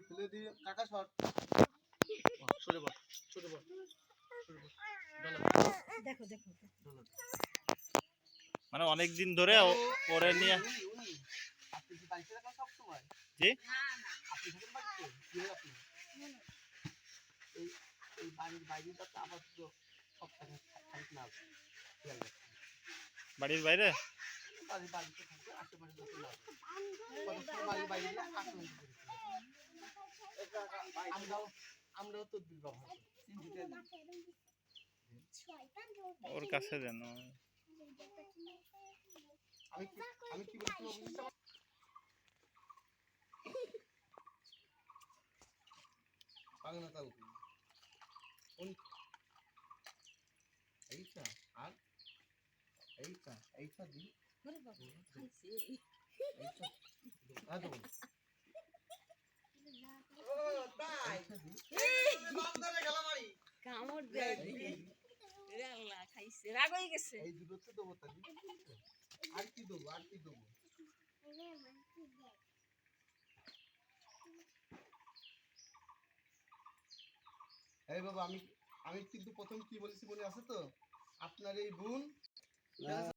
ফেলে দিয়ে কাকা সরে। বল সরে বল সরে বল ডালা দেখো দেখো। মানে অনেক দিন ধরে ওরে নিয়ে উনি, উনি। আপনি কি বাড়িতে থাকেন সব সময় জি? আপনি থাকেন বাড়িতে? কি হয় আপনি এই এই বাড়ির বাইরে তো আবার তো সপ্তাহে খাইত না। বাড়ির বাইরে? বাড়ির বাড়িতে থাকবে আশেপাশে যত না বাড়ির বাইরে গিয়ে আক্রমণ করে ফেলে। আমরাও তো। ওর কাছে যেন। আমি আমি কি বলছি পাগনা কালকে এইটা আর এইটা এইটা দি। ওরে বাবা খাইছে। এইটা। আ দেবো এইটা দি কামড় দেয় রে আল্লাহ খাইছে রাগ হয়ে গেছে। এই দুটো তো দেবো তাহলে আর কি দেবো আর কি দেবো? এই বাবা আমি আমি কিন্তু প্রথম কি বলেছি মনে আছে তো? আপনার এই বোন